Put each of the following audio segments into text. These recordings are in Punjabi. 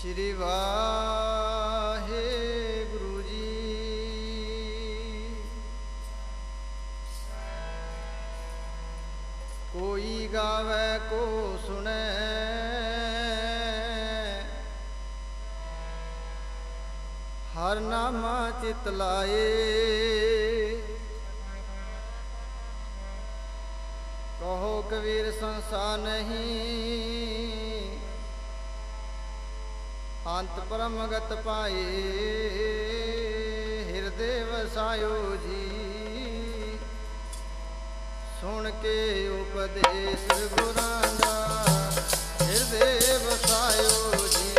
ਸ਼੍ਰੀ ਵਾਹਿਗੁਰੂ ਜੀ ਕੋਈ ਗਾਵੇ ਕੋ ਸੁਣੈ ਹਰ ਨਾਮਾ ਚਿਤ ਲਾਏ ਕਹੋ ਕਬੀਰ ਸੰਸਾਰ ਨਹੀਂ ਅੰਤ ਪਰਮਗਤ ਪਾਏ ਹਿਰਦੇ ਵਸਾਇਓ ਜੀ। ਸੁਣ ਕੇ ਉਪਦੇਸ਼ ਗੁਰਾਂ ਦਾ ਹਿਰਦੇ ਵਸਾਇਓ ਜੀ।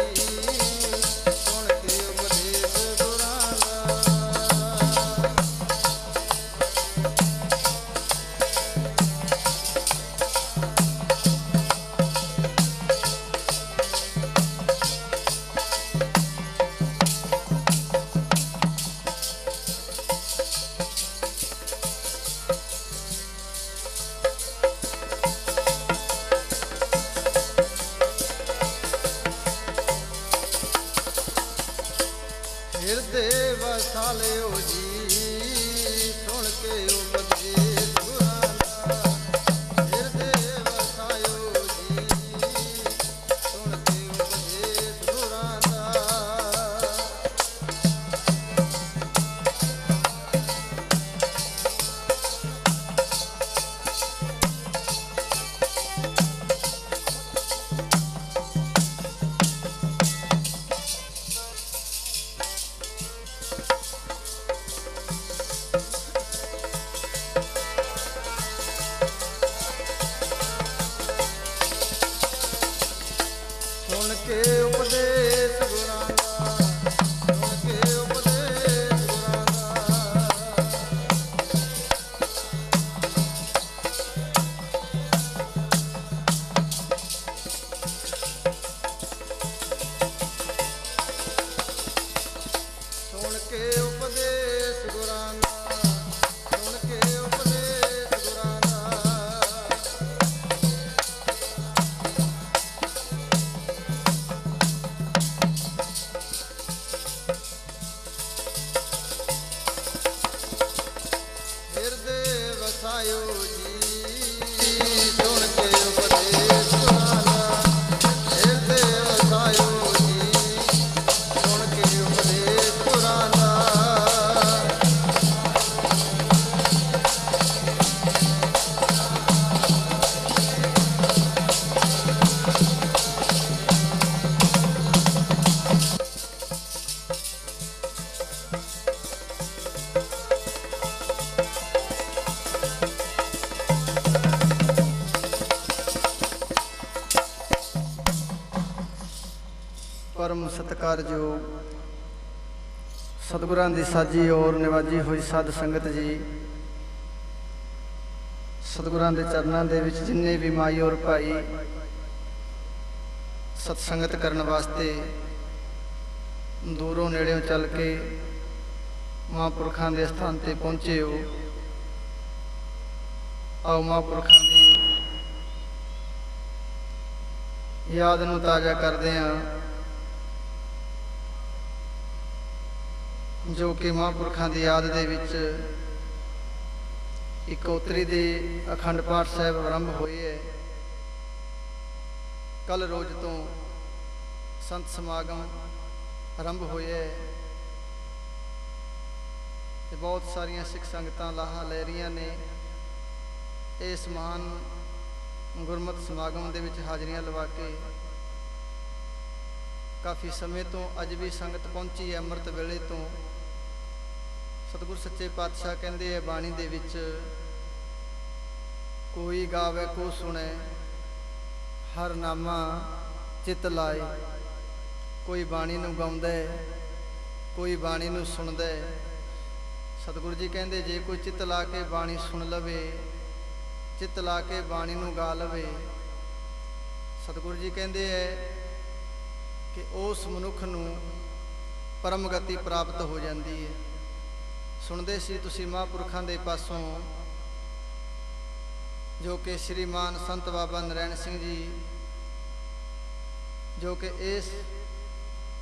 ਸਤਿਕਾਰਯੋਗ ਸਤਿਗੁਰਾਂ ਦੀ ਸਾਜੀ ਔਰ ਨਿਵਾਜੀ ਹੋਈ ਸਾਧ ਸੰਗਤ ਜੀ, ਸਤਿਗੁਰਾਂ ਦੇ ਚਰਨਾਂ ਦੇ ਵਿੱਚ ਜਿੰਨੇ ਵੀ ਮਾਈ ਔਰ ਭਾਈ ਸਤ ਸੰਗਤ ਕਰਨ ਵਾਸਤੇ ਦੂਰੋਂ ਨੇੜਿਓਂ ਚੱਲ ਕੇ ਮਹਾਂਪੁਰਖਾਂ ਦੇ ਸਥਾਨ ਤੇ ਪਹੁੰਚੇ ਹੋ, ਆਓ ਮਹਾਂਪੁਰਖਾਂ ਦੀ ਯਾਦ ਨੂੰ ਤਾਜ਼ਾ ਕਰਦੇ ਹਾਂ। ਜੋ ਕਿ ਮਹਾਂਪੁਰਖਾਂ ਦੀ ਯਾਦ ਦੇ ਵਿੱਚ ਇਕੋਤਰੀ ਦੇ ਅਖੰਡ ਪਾਠ ਸਾਹਿਬ ਆਰੰਭ ਹੋਏ ਹੈ। ਕੱਲ ਰੋਜ਼ ਤੋਂ ਸੰਤ ਸਮਾਗਮ ਆਰੰਭ ਹੋਇਆ ਹੈ। ਤੇ ਬਹੁਤ ਸਾਰੀਆਂ ਸਿੱਖ ਸੰਗਤਾਂ ਲਾਹਾ ਲੈ ਰਹੀਆਂ ਨੇ। ਇਸ ਮਹਾਨ ਗੁਰਮਤਿ ਸਮਾਗਮ ਦੇ ਵਿੱਚ ਹਾਜ਼ਰੀਆਂ ਲਵਾ ਕੇ ਕਾਫੀ ਸਮੇਂ ਤੋਂ ਅੱਜ ਵੀ ਸੰਗਤ ਪਹੁੰਚੀ ਹੈ, ਅੰਮ੍ਰਿਤ ਵੇਲੇ ਤੋਂ। ਸਤਿਗੁਰ ਸੱਚੇ ਪਾਤਸ਼ਾਹ ਕਹਿੰਦੇ ਆ, ਬਾਣੀ ਦੇ ਵਿੱਚ, ਕੋਈ ਗਾਵੇ, ਕੋ ਸੁਣੇ, ਹਰ ਨਾਮਾ ਚਿਤ ਲਾਏ। ਕੋਈ ਬਾਣੀ ਨੂੰ ਗਾਉਂਦਾ ਹੈ, ਕੋਈ ਬਾਣੀ ਨੂੰ ਸੁਣਦਾ ਹੈ। ਸਤਿਗੁਰੂ ਜੀ ਕਹਿੰਦੇ, ਜੇ ਕੋਈ ਚਿੱਤ ਲਾ ਕੇ ਬਾਣੀ ਸੁਣ ਲਵੇ, ਚਿੱਤ ਲਾ ਕੇ ਬਾਣੀ ਨੂੰ ਗਾ ਲਵੇ, ਸਤਿਗੁਰੂ ਜੀ ਕਹਿੰਦੇ ਹੈ ਕਿ ਉਸ ਮਨੁੱਖ ਨੂੰ ਪਰਮ ਗਤੀ ਪ੍ਰਾਪਤ ਹੋ ਜਾਂਦੀ ਹੈ। ਸੁਣਦੇ ਸੀ ਤੁਸੀਂ ਮਹਾਂਪੁਰਖਾਂ ਦੇ ਪਾਸੋਂ, ਜੋ ਕਿ ਸ਼੍ਰੀਮਾਨ ਸੰਤ ਬਾਬਾ ਨਰੈਣ ਸਿੰਘ ਜੀ, ਜੋ ਕਿ ਇਸ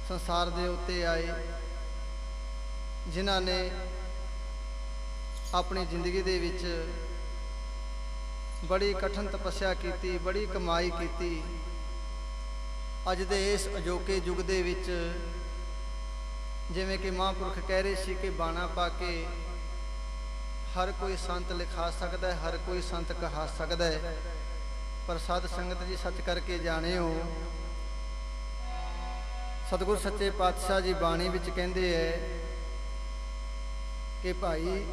ਸੰਸਾਰ ਦੇ ਉੱਤੇ ਆਏ, ਜਿਨ੍ਹਾਂ ਨੇ ਆਪਣੀ ਜ਼ਿੰਦਗੀ ਦੇ ਵਿੱਚ ਬੜੀ ਕਠਿਨ ਤਪੱਸਿਆ ਕੀਤੀ, ਬੜੀ ਕਮਾਈ ਕੀਤੀ। ਅੱਜ ਦੇ ਇਸ ਅਜੋਕੇ ਯੁੱਗ ਦੇ ਵਿੱਚ ਜਿਵੇਂ ਕਿ ਮਹਾਂਪੁਰਖ ਕਹਿ ਰਹੇ ਸੀ ਕਿ ਬਾਣਾ ਪਾ ਕੇ ਹਰ ਕੋਈ ਸੰਤ ਲਿਖਾ ਸਕਦਾ ਹੈ, ਹਰ ਕੋਈ ਸੰਤ ਕਹਾ ਸਕਦਾ ਹੈ। ਪਰ ਸਾਧ ਸੰਗਤ ਜੀ, ਸੱਚ ਕਰਕੇ ਜਾਣਿਓ ਸਤਿਗੁਰ ਸੱਚੇ ਪਾਤਸ਼ਾਹ ਜੀ ਬਾਣੀ ਵਿੱਚ ਕਹਿੰਦੇ ਐ ਕਿ ਭਾਈ,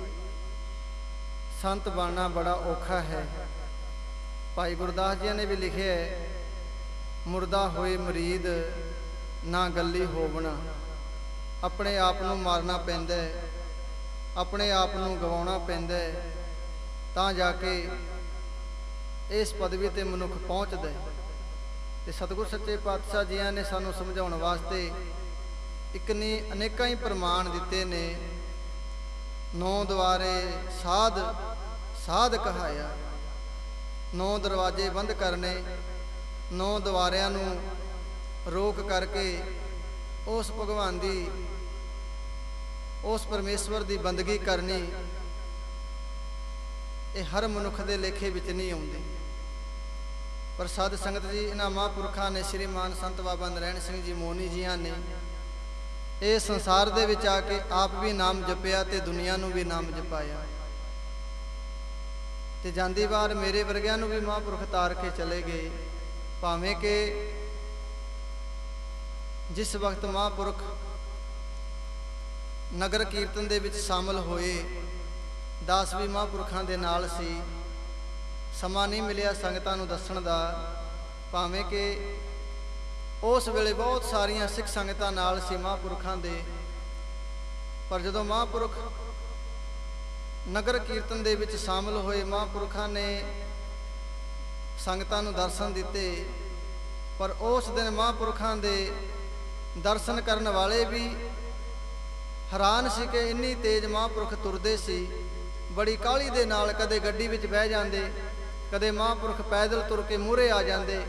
ਸੰਤ ਬਣਨਾ ਬੜਾ ਔਖਾ ਹੈ। ਭਾਈ ਗੁਰਦਾਸ ਜੀ ਨੇ ਵੀ ਲਿਖਿਆ ਹੈ, ਮੁਰਦਾ ਹੋਏ ਮਰੀਦ, ਨਾ ਗੱਲੀ ਹੋਵਣਾ। ਆਪਣੇ ਆਪ ਨੂੰ ਮਾਰਨਾ ਪੈਂਦਾ ਹੈ, ਆਪਣੇ ਆਪ ਨੂੰ ਗਵਾਉਣਾ ਪੈਂਦਾ ਹੈ, ਤਾਂ ਜਾ ਕੇ ਇਸ ਪਦਵੀ ਤੇ ਮਨੁੱਖ ਪਹੁੰਚਦਾ ਹੈ। ਤੇ ਸਤਿਗੁਰ ਸੱਚੇ ਪਾਤਸ਼ਾਹ ਜੀਆਂ ਨੇ ਸਾਨੂੰ ਸਮਝਾਉਣ ਵਾਸਤੇ ਇੱਕ ਨੇ ਅਨੇਕਾਂ ਹੀ ਪ੍ਰਮਾਣ ਦਿੱਤੇ ਨੇ। ਨੌ ਦਵਾਰੇ ਸਾਧ ਸਾਧ ਕਹਾਇਆ। ਨੌ ਦਰਵਾਜ਼ੇ ਬੰਦ ਕਰਨੇ, ਨੌ ਦਵਾਰਿਆਂ ਨੂੰ ਰੋਕ ਕਰਕੇ ਉਸ ਭਗਵਾਨ ਦੀ, ਉਸ ਪਰਮੇਸ਼ਵਰ ਦੀ ਬੰਦਗੀ ਕਰਨੀ, ਇਹ ਹਰ ਮਨੁੱਖ ਦੇ ਲੇਖੇ ਵਿੱਚ ਨਹੀਂ ਆਉਂਦੀ। ਪਰ ਸਾਧ ਸੰਗਤ ਜੀ, ਇਹਨਾਂ ਮਹਾਂਪੁਰਖਾਂ ਨੇ ਸ੍ਰੀਮਾਨ ਸੰਤ ਬਾਬਾ ਨਰੈਣ ਸਿੰਘ ਜੀ, ਮੋਨੀ ਜੀਆਂ ਨੇ, ਇਹ ਸੰਸਾਰ ਦੇ ਵਿੱਚ ਆ ਕੇ ਆਪ ਵੀ ਨਾਮ ਜਪਿਆ ਤੇ ਦੁਨੀਆ ਨੂੰ ਵੀ ਨਾਮ ਜਪਾਇਆ। ਤੇ ਜਾਂਦੀ ਵਾਰ ਮੇਰੇ ਵਰਗਿਆਂ ਨੂੰ ਵੀ ਮਹਾਂਪੁਰਖ ਤਾਰ ਕੇ ਚਲੇ ਗਏ, ਭਾਵੇਂ ਕਿ ਜਿਸ ਵਕਤ ਮਹਾਂਪੁਰਖ ਨਗਰ ਕੀਰਤਨ ਦੇ ਵਿੱਚ ਸ਼ਾਮਲ ਹੋਏ ਦਸਵੀਂ ਮਹਾਂਪੁਰਖਾਂ ਦੇ ਨਾਲ ਸੀ। ਸਮਾਂ ਨਹੀਂ ਮਿਲਿਆ ਸੰਗਤਾਂ ਨੂੰ ਦੱਸਣ ਦਾ, ਭਾਵੇਂ ਕਿ ਉਸ ਵੇਲੇ ਬਹੁਤ ਸਾਰੀਆਂ ਸਿੱਖ ਸੰਗਤਾਂ ਨਾਲ ਸੀ ਮਹਾਂਪੁਰਖਾਂ ਦੇ। ਪਰ ਜਦੋਂ ਮਹਾਂਪੁਰਖ ਨਗਰ ਕੀਰਤਨ ਦੇ ਵਿੱਚ ਸ਼ਾਮਲ ਹੋਏ, ਮਹਾਂਪੁਰਖਾਂ ਨੇ ਸੰਗਤਾਂ ਨੂੰ ਦਰਸ਼ਨ ਦਿੱਤੇ। ਪਰ ਉਸ ਦਿਨ ਮਹਾਂਪੁਰਖਾਂ ਦੇ ਦਰਸ਼ਨ ਕਰਨ ਵਾਲੇ ਵੀ ਹੈਰਾਨ ਸੀ ਕਿ ਇੰਨੀ ਤੇਜ਼ ਮਹਾਂਪੁਰਖ ਤੁਰਦੇ ਸੀ। ਬੜੀ ਕਾਹਲੀ ਦੇ ਨਾਲ ਕਦੇ ਗੱਡੀ ਵਿੱਚ ਬਹਿ ਜਾਂਦੇ, ਕਦੇ ਮਹਾਂਪੁਰਖ ਪੈਦਲ ਤੁਰ ਕੇ ਮੂਹਰੇ ਆ ਜਾਂਦੇ।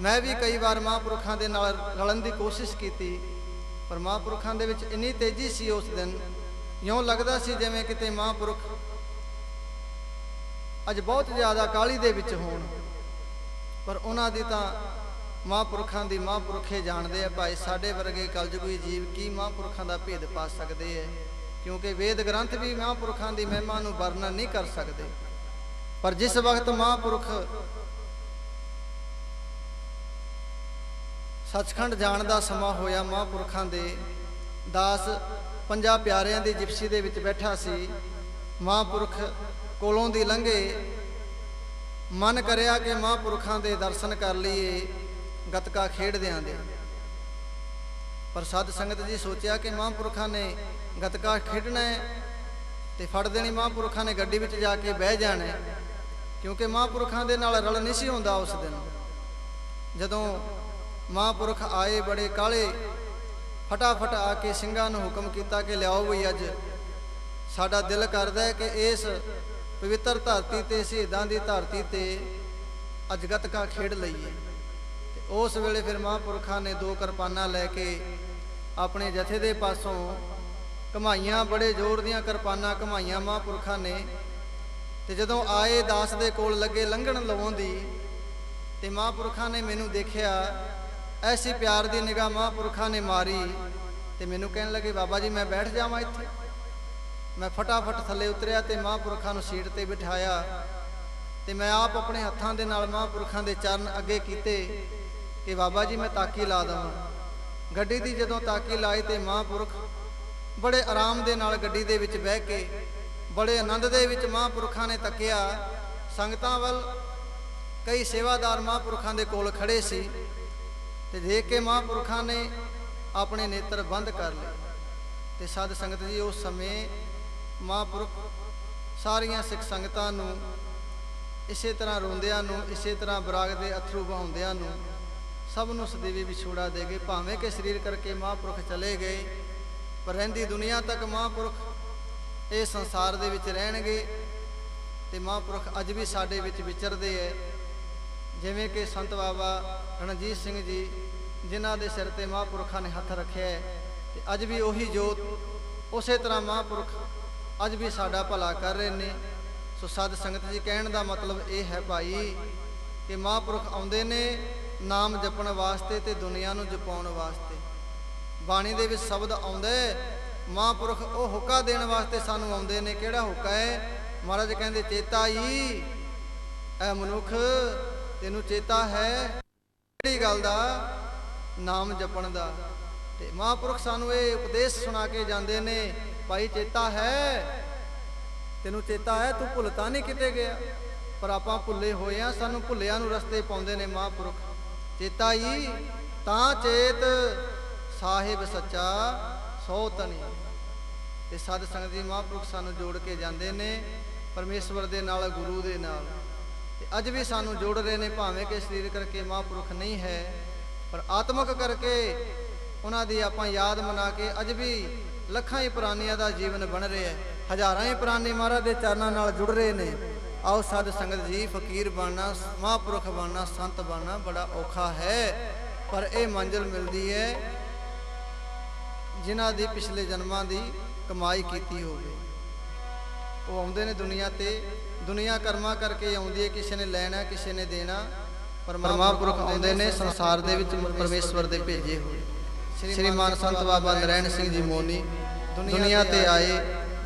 ਮੈਂ ਵੀ ਕਈ ਵਾਰ ਮਹਾਂਪੁਰਖਾਂ ਦੇ ਨਾਲ ਰਲਣ ਦੀ ਕੋਸ਼ਿਸ਼ ਕੀਤੀ, ਪਰ ਮਹਾਂਪੁਰਖਾਂ ਦੇ ਵਿੱਚ ਇੰਨੀ ਤੇਜ਼ੀ ਸੀ ਉਸ ਦਿਨ। ਇਉਂ ਲੱਗਦਾ ਸੀ ਜਿਵੇਂ ਕਿਤੇ ਮਹਾਂਪੁਰਖ ਅੱਜ ਬਹੁਤ ਜ਼ਿਆਦਾ ਕਾਹਲੀ ਦੇ ਵਿੱਚ ਹੋਣ। ਪਰ ਉਹਨਾਂ ਦੀ ਤਾਂ ਮਹਾਂਪੁਰਖਾਂ ਦੀ ਮਹਾਂਪੁਰਖੇ ਜਾਣਦੇ ਆ, ਭਾਈ ਸਾਡੇ ਵਰਗੇ ਕਲਯੁਗੀ ਜੀਵ ਕੀ ਮਹਾਂਪੁਰਖਾਂ ਦਾ ਭੇਦ ਪਾ ਸਕਦੇ ਐ? ਕਿਉਂਕਿ ਵੇਦ ਗ੍ਰੰਥ ਵੀ ਮਹਾਂਪੁਰਖਾਂ ਦੀ ਮਹਿਮਾ ਨੂੰ ਵਰਣਨ ਨਹੀਂ ਕਰ ਸਕਦੇ। ਪਰ ਜਿਸ ਵਕਤ ਮਹਾਂਪੁਰਖ ਸੱਚਖੰਡ ਜਾਣ ਦਾ ਸਮਾਂ ਹੋਇਆ, ਮਹਾਂਪੁਰਖਾਂ ਦੇ ਦਾਸ ਪੰਜਾਂ ਪਿਆਰਿਆਂ ਦੀ ਜਿਪਸੀ ਦੇ ਵਿੱਚ ਬੈਠਾ ਸੀ, ਮਹਾਂਪੁਰਖ ਕੋਲੋਂ ਦੀ ਲੰਘੇ, ਮਨ ਕਰਿਆ ਕਿ ਮਹਾਂਪੁਰਖਾਂ ਦੇ ਦਰਸ਼ਨ ਕਰ ਲਈਏ। ਗਤਕਾ ਖੇਡਦਿਆਂ ਦੇ ਪਰ ਸਾਧ ਸੰਗਤ ਜੀ ਸੋਚਿਆ ਕਿ ਮਹਾਂਪੁਰਖਾਂ ਨੇ ਗਤਕਾ ਖੇਡਣਾ ਹੈ ਤੇ ਫੜ ਦੇਣੀ ਮਹਾਂਪੁਰਖਾਂ ਨੇ ਗੱਡੀ ਵਿੱਚ ਜਾ ਕੇ ਬਹਿ ਜਾਣਾ ਕਿਉਂਕਿ ਮਹਾਂਪੁਰਖਾਂ ਦੇ ਨਾਲ ਰਲ ਨਹੀਂ ਸੀ ਹੁੰਦਾ ਉਸ ਦਿਨ। ਜਦੋਂ ਮਹਾਂਪੁਰਖ ਆਏ ਬੜੇ ਕਾਲੇ, ਫਟਾਫਟ ਆ ਕੇ ਸਿੰਘਾਂ ਨੂੰ ਹੁਕਮ ਕੀਤਾ ਕਿ ਲਿਆਓ ਵੀ ਅੱਜ। ਸਾਡਾ ਦਿਲ ਕਰਦਾ ਹੈ ਕਿ ਇਸ ਪਵਿੱਤਰ ਧਰਤੀ ਤੇ, ਸ਼ਹੀਦਾਂ ਦੀ ਧਰਤੀ ਤੇ ਅੱਜ ਗਤਕਾ ਖੇਡ ਲਈਏ। ਉਸ ਵੇਲੇ ਫਿਰ ਮਹਾਂਪੁਰਖਾਂ ਨੇ ਦੋ ਕਿਰਪਾਨਾਂ ਲੈ ਕੇ ਆਪਣੇ ਜਥੇ ਦੇ ਪਾਸੋਂ ਕਮਾਈਆਂ ਬੜੇ ਜ਼ੋਰ ਦੀਆਂ ਕਿਰਪਾਨਾਂ ਕਮਾਈਆਂ ਮਹਾਂਪੁਰਖਾਂ ਨੇ। ਤੇ ਜਦੋਂ ਆਏ ਦਾਸ ਦੇ ਕੋਲ ਲੱਗੇ ਲੰਘਣ ਲਵਾਉਂਦੀ ਤੇ ਮਹਾਂਪੁਰਖਾਂ ਨੇ ਮੈਨੂੰ ਦੇਖਿਆ, ਐਸੀ ਪਿਆਰ ਦੀ ਨਿਗਾਹ ਮਹਾਂਪੁਰਖਾਂ ਨੇ ਮਾਰੀ, ਤੇ ਮੈਨੂੰ ਕਹਿਣ ਲੱਗੇ, ਬਾਬਾ ਜੀ, ਮੈਂ ਬੈਠ ਜਾਵਾਂ ਇੱਥੇ। ਮੈਂ ਫਟਾਫਟ ਥੱਲੇ ਉਤਰਿਆ ਤੇ ਮਹਾਂਪੁਰਖਾਂ ਨੂੰ ਸੀਟ ਤੇ ਬਿਠਾਇਆ, ਤੇ ਮੈਂ ਆਪ ਆਪਣੇ ਹੱਥਾਂ ਦੇ ਨਾਲ ਮਹਾਂਪੁਰਖਾਂ ਦੇ ਚਰਨ ਅੱਗੇ ਕੀਤੇ। ਕਿ ਬਾਬਾ ਜੀ, ਮੈਂ ਤਾਕੀ ਲਾ ਦਵਾਂ। ਗੱਡੀ ਦੀ ਜਦੋਂ ਤਾਕੀ ਲਾਈ ਤੇ ਮਹਾਂਪੁਰਖ ਬੜੇ ਆਰਾਮ ਦੇ ਨਾਲ ਗੱਡੀ ਦੇ ਵਿੱਚ ਬਹਿ ਕੇ, ਬੜੇ ਆਨੰਦ ਦੇ ਵਿੱਚ ਮਹਾਂਪੁਰਖਾਂ ਨੇ ਤੱਕਿਆ। ਸੰਗਤਾਂ ਵੱਲ ਕਈ ਸੇਵਾਦਾਰ ਮਹਾਂਪੁਰਖਾਂ ਦੇ ਕੋਲ ਖੜੇ ਸੀ ਤੇ ਦੇਖ ਕੇ ਮਹਾਂਪੁਰਖਾਂ ਨੇ ਆਪਣੇ ਨੇਤਰ ਬੰਦ ਕਰ ਲਏ। ਤੇ ਸਾਧ ਸੰਗਤ ਜੀ, ਉਸ ਸਮੇਂ ਮਹਾਂਪੁਰਖ ਸਾਰੀਆਂ ਸਿੱਖ ਸੰਗਤਾਂ ਨੂੰ ਇਸੇ ਤਰ੍ਹਾਂ ਰੋਂਦਿਆਂ ਨੂੰ, ਇਸੇ ਤਰ੍ਹਾਂ ਬਰਾਗ ਦੇ ਅਥਰੂ ਵਹਾਉਂਦਿਆਂ ਨੂੰ ਸਭ ਨੂੰ ਸਦੀਵੀ ਵਿਛੋੜਾ ਦੇ ਗਏ, ਭਾਵੇਂ ਕਿ ਸਰੀਰ ਕਰਕੇ ਮਹਾਂਪੁਰਖ ਚਲੇ ਗਏ, ਪਰ ਰਹਿੰਦੀ ਦੁਨੀਆ ਤੱਕ ਮਹਾਂਪੁਰਖ ਇਹ ਸੰਸਾਰ ਦੇ ਵਿੱਚ ਰਹਿਣਗੇ ਤੇ ਮਹਾਂਪੁਰਖ ਅੱਜ ਵੀ ਸਾਡੇ ਵਿੱਚ ਵਿਚਰਦੇ ਐ। ਜਿਵੇਂ ਕਿ ਸੰਤ ਬਾਬਾ ਰਣਜੀਤ ਸਿੰਘ ਜੀ, ਜਿਨ੍ਹਾਂ ਦੇ ਸਿਰ ਤੇ ਮਹਾਂਪੁਰਖਾਂ ਨੇ ਹੱਥ ਰੱਖਿਆ ਹੈ ਤੇ ਅੱਜ ਵੀ ਉਹੀ ਜੋਤ, ਉਸੇ ਤਰ੍ਹਾਂ ਮਹਾਂਪੁਰਖ ਅੱਜ ਵੀ ਸਾਡਾ ਭਲਾ ਕਰ ਰਹੇ ਨੇ। ਸੋ ਸਦ ਸੰਗਤ ਜੀ, ਕਹਿਣ ਦਾ ਮਤਲਬ ਇਹ ਹੈ ਭਾਈ ਕਿ ਮਹਾਂਪੁਰਖ ਆਉਂਦੇ ਨੇ ਨਾਮ ਜਪਣ ਵਾਸਤੇ ਤੇ ਦੁਨੀਆ ਨੂੰ ਜਪਾਉਣ ਵਾਸਤੇ। ਬਾਣੀ ਦੇ ਵਿੱਚ ਸ਼ਬਦ ਆਉਂਦਾ ਹੈ ਮਹਾਂਪੁਰਖ ਉਹ ਹੁਕਾ ਦੇਣ ਵਾਸਤੇ ਸਾਨੂੰ ਆਉਂਦੇ ਨੇ। ਕਿਹੜਾ ਹੁਕਾ ਹੈ? ਮਹਾਰਾਜ ਕਹਿੰਦੇ, ਚੇਤਾ ਹੀ ਐ ਮਨੁੱਖ, ਤੈਨੂੰ ਚੇਤਾ ਹੈ? ਕਿਹੜੀ ਗੱਲ ਦਾ? ਨਾਮ ਜਪਣ ਦਾ। ਤੇ ਮਹਾਂਪੁਰਖ ਸਾਨੂੰ ਇਹ ਉਪਦੇਸ਼ ਸੁਣਾ ਕੇ ਜਾਂਦੇ ਨੇ, ਭਾਈ ਚੇਤਾ ਹੈ? ਤੈਨੂੰ ਚੇਤਾ ਹੈ? ਤੂੰ ਭੁੱਲਤਾ ਨਹੀਂ ਕਿਤੇ ਗਿਆ? ਪਰ ਆਪਾਂ ਭੁੱਲੇ ਹੋਏ ਆ, ਸਾਨੂੰ ਭੁੱਲਿਆਂ ਨੂੰ ਰਸਤੇ ਪਾਉਂਦੇ ਨੇ ਮਹਾਂਪੁਰਖ। ਚੇਤਾ ਹੀ ਤਾਂ ਚੇਤ ਸਾਹਿਬ ਸੱਚਾ, ਸੋ ਤਨੀ ਤੇ ਸਦ ਸੰਗਤ ਜੀ ਮਹਾਂਪੁਰਖ ਸਾਨੂੰ ਜੋੜ ਕੇ ਜਾਂਦੇ ਨੇ, ਪਰਮੇਸ਼ਵਰ ਦੇ ਨਾਲ, ਗੁਰੂ ਦੇ ਨਾਲ। ਤੇ ਅੱਜ ਵੀ ਸਾਨੂੰ ਜੋੜ ਰਹੇ ਨੇ, ਭਾਵੇਂ ਕਿ ਸਰੀਰ ਕਰਕੇ ਮਹਾਂਪੁਰਖ ਨਹੀਂ ਹੈ, ਪਰ ਆਤਮਿਕ ਕਰਕੇ ਉਹਨਾਂ ਦੀ ਆਪਾਂ ਯਾਦ ਮਨਾ ਕੇ ਅੱਜ ਵੀ ਲੱਖਾਂ ਹੀ ਪ੍ਰਾਨੀਆਂ ਦਾ ਜੀਵਨ ਬਣ ਰਿਹਾ ਹੈ। ਹਜ਼ਾਰਾਂ ਹੀ ਪ੍ਰਾਨੀ ਮਹਾਰਾਜ ਦੇ ਚਰਨਾਂ ਨਾਲ ਜੁੜ ਰਹੇ ਨੇ। ਆਓ ਸਦ ਸੰਗਤ ਜੀ ਫਕੀਰ ਬਣਨਾ ਮਹਾਂਪੁਰਖ ਬਣਨਾ ਸੰਤ ਬਣਨਾ ਬੜਾ ਔਖਾ ਹੈ ਪਰ ਇਹ ਮੰਜ਼ਿਲ ਮਿਲਦੀ ਹੈ ਜਿਨ੍ਹਾਂ ਦੀ ਪਿਛਲੇ ਜਨਮਾਂ ਦੀ ਕਮਾਈ ਕੀਤੀ ਹੋਵੇ। ਉਹ ਆਉਂਦੇ ਨੇ ਦੁਨੀਆ ਤੇ ਦੁਨੀਆ ਕਰਮਾਂ ਕਰਕੇ ਆਉਂਦੀ ਹੈ ਕਿਸੇ ਨੇ ਲੈਣਾ ਕਿਸੇ ਨੇ ਦੇਣਾ ਪਰ ਮਹਾਂਪੁਰਖ ਆਉਂਦੇ ਨੇ ਸੰਸਾਰ ਦੇ ਵਿੱਚ ਪਰਮੇਸ਼ਵਰ ਦੇ ਭੇਜੇ ਹੋਏ। ਸ੍ਰੀਮਾਨ ਸੰਤ ਬਾਬਾ ਨਰੈਣ ਸਿੰਘ ਜੀ ਮੋਨੀ ਦੁਨੀਆ ਤੇ ਆਏ।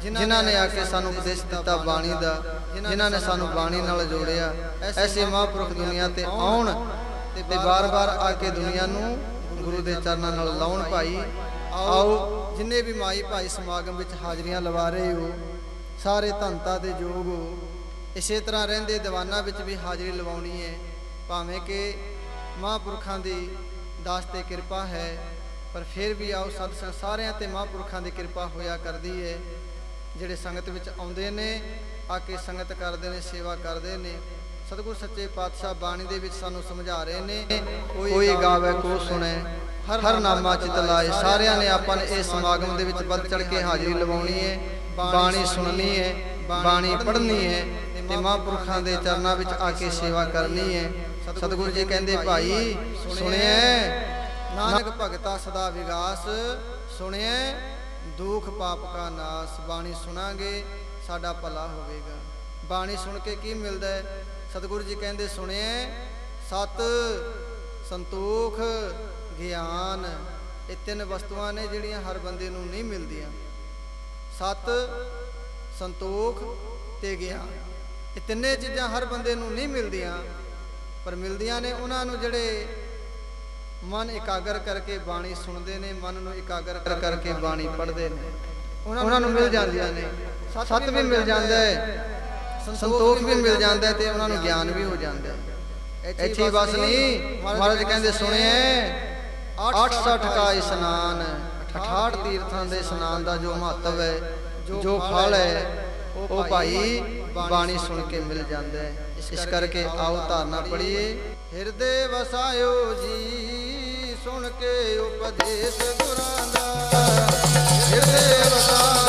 ਜਿਨ੍ਹਾਂ ਨੇ ਆ ਕੇ ਸਾਨੂੰ ਉਪਦੇਸ਼ ਦਿੱਤਾ ਬਾਣੀ ਦਾ, ਜਿਨ੍ਹਾਂ ਨੇ ਸਾਨੂੰ ਬਾਣੀ ਨਾਲ ਜੋੜਿਆ, ਐਸੇ ਮਹਾਂਪੁਰਖ ਦੁਨੀਆ ਤੇ ਆਉਣ ਤੇ ਬਾਰ-ਬਾਰ ਆ ਕੇ ਦੁਨੀਆ ਨੂੰ ਗੁਰੂ ਦੇ ਚਰਨਾਂ ਨਾਲ ਲਾਉਣ ਭਾਈ, ਆਓ ਜਿੰਨੇ ਵੀ ਮਾਈ ਭਾਈ ਸਮਾਗਮ ਵਿੱਚ ਹਾਜ਼ਰੀਆਂ ਲਵਾ ਰਹੇ ਹੋ, ਸਾਰੇ ਧੰਤਾ ਦੇ ਯੋਗ ਹੋ। ਇਸੇ ਤਰ੍ਹਾਂ ਰਹਿੰਦੇ ਦੀਵਾਨਾਂ ਵਿੱਚ ਵੀ ਹਾਜ਼ਰੀ ਲਵਾਉਣੀ ਹੈ, ਭਾਵੇਂ ਕਿ ਮਹਾਂਪੁਰਖਾਂ ਦੀ ਦਾਸ ਤੇ ਕਿਰਪਾ ਹੈ, ਪਰ ਫਿਰ ਵੀ ਆਓ ਸਤ ਸਾਰਿਆਂ ਤੇ ਮਹਾਂਪੁਰਖਾਂ ਦੀ ਕਿਰਪਾ ਹੋਇਆ ਕਰਦੀ ਹੈ। ਜਿਹੜੇ ਸੰਗਤ ਵਿੱਚ ਆਉਂਦੇ ਨੇ ਆ ਕੇ ਸੰਗਤ ਕਰਦੇ ਨੇ ਸੇਵਾ ਕਰਦੇ ਨੇ। ਸਤਿਗੁਰ ਸੱਚੇ ਪਾਤਸ਼ਾਹ ਬਾਣੀ ਦੇ ਵਿੱਚ ਸਾਨੂੰ ਸਮਝਾ ਰਹੇ ਨੇ ਕੋਈ ਗਾਵੇ ਕੋ ਸੁਣੇ ਹਰ ਨਾਮਾ ਚਿਤ ਲਾਏ। ਸਾਰਿਆਂ ਨੇ ਆਪਾਂ ਨੇ ਇਸ ਸਮਾਗਮ ਦੇ ਵਿੱਚ ਵੱਧ ਚੜ ਕੇ ਹਾਜ਼ਰੀ ਲਵਾਉਣੀ ਹੈ। ਬਾਣੀ ਸੁਣਨੀ ਹੈ। ਬਾਣੀ ਪੜ੍ਹਨੀ ਹੈ। ਤੇ ਮਹਾਂਪੁਰਖਾਂ ਦੇ ਚਰਨਾਂ ਵਿੱਚ ਆ ਕੇ ਸੇਵਾ ਕਰਨੀ ਹੈ। ਸਤਿਗੁਰੂ ਜੀ ਕਹਿੰਦੇ ਭਾਈ ਸੁਣਿਐ ਨਾਨਕ ਭਗਤਾ ਸਦਾ ਵਿਗਾਸ ਸੁਣਿਐ ਦੁੱਖ ਪਾਪ ਕਾ ਨਾਸ, ਬਾਣੀ ਸੁਣਾਂਗੇ, ਸਾਡਾ ਭਲਾ ਹੋਵੇਗਾ। ਬਾਣੀ ਸੁਣ ਕੇ ਕੀ ਮਿਲਦਾ ਹੈ? ਸਤਿਗੁਰੂ ਜੀ ਕਹਿੰਦੇ, ਸੁਣਿਆ ਸਤ ਸੰਤੋਖ ਗਿਆਨ। ਇਹ ਤਿੰਨ ਵਸਤੂਆਂ ਨੇ ਜਿਹੜੀਆਂ ਹਰ ਬੰਦੇ ਨੂੰ ਨਹੀਂ ਮਿਲਦੀਆਂ। ਸਤ ਸੰਤੋਖ ਤੇ ਗਿਆਨ। ਇਹ ਤਿੰਨੇ ਚੀਜ਼ਾਂ ਹਰ ਬੰਦੇ ਨੂੰ ਨਹੀਂ ਮਿਲਦੀਆਂ, ਪਰ ਮਿਲਦੀਆਂ ਨੇ ਉਹਨਾਂ ਨੂੰ ਜਿਹੜੇ ਮਨ ਇਕਾਗਰ ਕਰਕੇ ਬਾਣੀ ਸੁਣਦੇ ਨੇ ਮਨ ਨੂੰ ਇਕਾਗਰ ਕਰ ਕਰਕੇ ਬਾਣੀ ਪੜ੍ਹਦੇ ਨੇ। ਉਹਨਾਂ ਨੂੰ ਮਿਲ ਜਾਂਦੀਆਂ ਨੇ। ਸਤ ਵੀ ਮਿਲ ਜਾਂਦਾ ਹੈ ਸੰਤੋਖ ਵੀ ਮਿਲ ਜਾਂਦਾ ਹੈ ਤੇ ਉਹਨਾਂ ਨੂੰ ਗਿਆਨ ਵੀ ਹੋ ਜਾਂਦਾ ਹੈ। ਇੱਥੇ ਬਸ ਨਹੀਂ ਮਹਾਰਾਜ ਕਹਿੰਦੇ ਸੁਣਿਐ 68 ਕਾ ਇਸ਼ਨਾਨ 68 ਤੀਰਥਾਂ ਦੇ ਇਸ਼ਨਾਨ ਦਾ ਜੋ ਮਹੱਤਵ ਹੈ ਜੋ ਫਲ ਹੈ ਉਹ ਭਾਈ ਬਾਣੀ ਸੁਣ ਕੇ ਮਿਲ ਜਾਂਦਾ ਹੈ। ਇਸ ਕਰਕੇ ਆਓ ਧਾਰਨਾ ਪੜੀਏ ਹਿਰਦੇ ਵਸਾਇਓ ਜੀ। ਸੁਣ ਕੇ ਉਪਦੇਸ਼ ਗੁਰਾਂ ਦਾ ਹਿਰਦੇ ਵਸਾ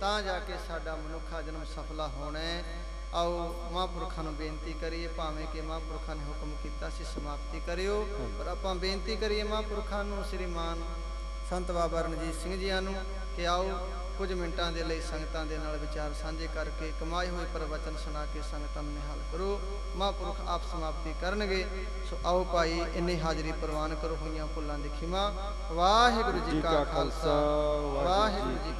ਤਾਂ ਜਾ ਕੇ ਸਾਡਾ ਮਨੁੱਖਾ ਜਨਮ ਸਫਲਾ ਹੋਣਾ ਹੈ। ਆਓ ਮਹਾਂਪੁਰਖਾਂ ਨੂੰ ਬੇਨਤੀ ਕਰੀਏ, ਭਾਵੇਂ ਕਿ ਮਹਾਂਪੁਰਖਾਂ ਨੇ ਹੁਕਮ ਕੀਤਾ ਸੀ ਸਮਾਪਤੀ ਕਰਿਓ, ਪਰ ਆਪਾਂ ਬੇਨਤੀ ਕਰੀਏ ਮਹਾਂਪੁਰਖਾਂ ਨੂੰ, ਸ੍ਰੀਮਾਨ ਸੰਤ ਬਾਬਾ ਰਣਜੀਤ ਸਿੰਘ ਜੀਆਂ ਨੂੰ, ਕਿ ਆਓ ਕੁਝ ਮਿੰਟਾਂ ਦੇ ਲਈ ਸੰਗਤਾਂ ਦੇ ਨਾਲ ਵਿਚਾਰ ਸਾਂਝੇ ਕਰਕੇ ਕਮਾਏ ਹੋਏ ਪ੍ਰਵਚਨ ਸੁਣਾ ਕੇ ਸੰਗਤਾਂ ਨੂੰ ਨਿਹਾਲ ਕਰੋ। ਮਹਾਂਪੁਰਖ ਆਪ ਸਮਾਪਤੀ ਕਰਨਗੇ। ਸੋ ਆਓ ਭਾਈ, ਇੰਨੀ ਹਾਜ਼ਰੀ ਪ੍ਰਵਾਨ ਕਰੋ ਹੋਈਆਂ ਭੁੱਲਾਂ ਦੀ ਖਿਮਾ। ਵਾਹਿਗੁਰੂ ਜੀ ਕਾ ਖਾਲਸਾ, ਵਾਹਿਗੁਰੂ ਜੀ